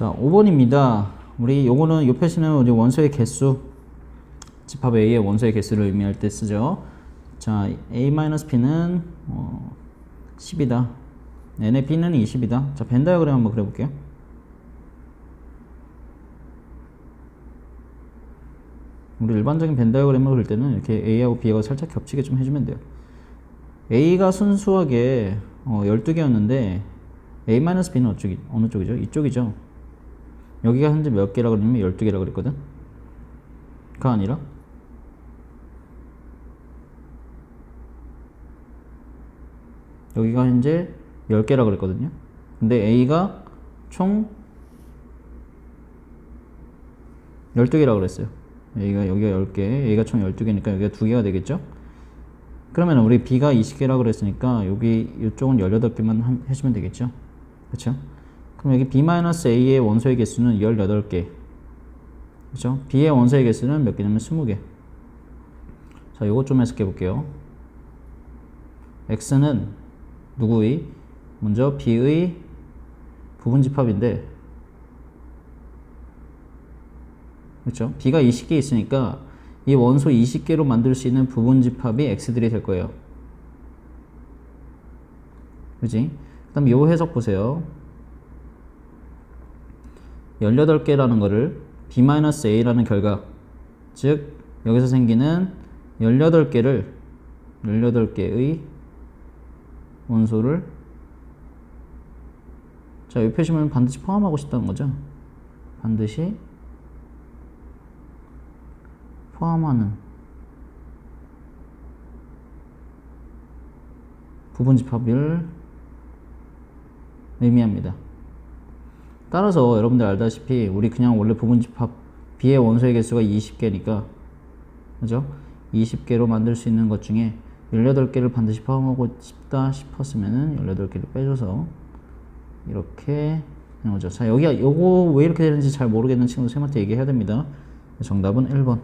자, 5번입니다. 우리 요거는 요 표시는 우리 원소의 개수 집합 A의 원소의 개수를 의미할 때 쓰죠. 자, A-B는 어, 10이다. n의 b는 20이다. 자, 벤 다이어그램 한번 그려 볼게요. 우리 일반적인 벤 다이어그램을 그릴 때는 이렇게 A하고 B하고 살짝 겹치게 좀 해주면 돼요. A가 순수하게 어, 12개였는데 A-B는 어느 쪽이죠? 이쪽이죠. 여기가 현재 몇 개라고 그러냐면 12개라고 그랬거든. 가 아니라 여기가 현재 10개라고 그랬거든요. 근데 A가 총 12개라고 그랬어요. A가 여기가 10개, A가 총 12개니까 여기가 2개가 되겠죠? 그러면 우리 B가 20개라고 그랬으니까 여기 이쪽은 18개만 해주면 되겠죠? 그렇죠? 그럼 여기 B-A의 원소의 개수는 18개. 그렇죠? B의 원소의 개수는 몇 개냐면 20개. 자, 요거 좀 해석해 볼게요. X는 누구의? 먼저 B의 부분집합인데 그렇죠? B가 20개 있으니까 이 원소 20개로 만들 수 있는 부분집합이 X들이 될 거예요. 그지? 그 다음 요 해석 보세요. 18개라는 거를 B-A라는 결과 즉 여기서 생기는 18개를 18개의 원소를 자, 이 표시면 반드시 포함하고 싶다는 거죠. 반드시 포함하는 부분 집합을 의미합니다. 따라서 여러분들 알다시피 우리 그냥 원래 부분집합 B의 원소의 개수가 20개니까 그죠? 20개로 만들 수 있는 것 중에 18개를 반드시 포함하고 싶다 싶었으면은 18개를 빼줘서 이렇게 거죠. 자, 여기가 요거 왜 이렇게 되는지 잘 모르겠는 친구들 쌤한테 얘기해야 됩니다. 정답은 1번.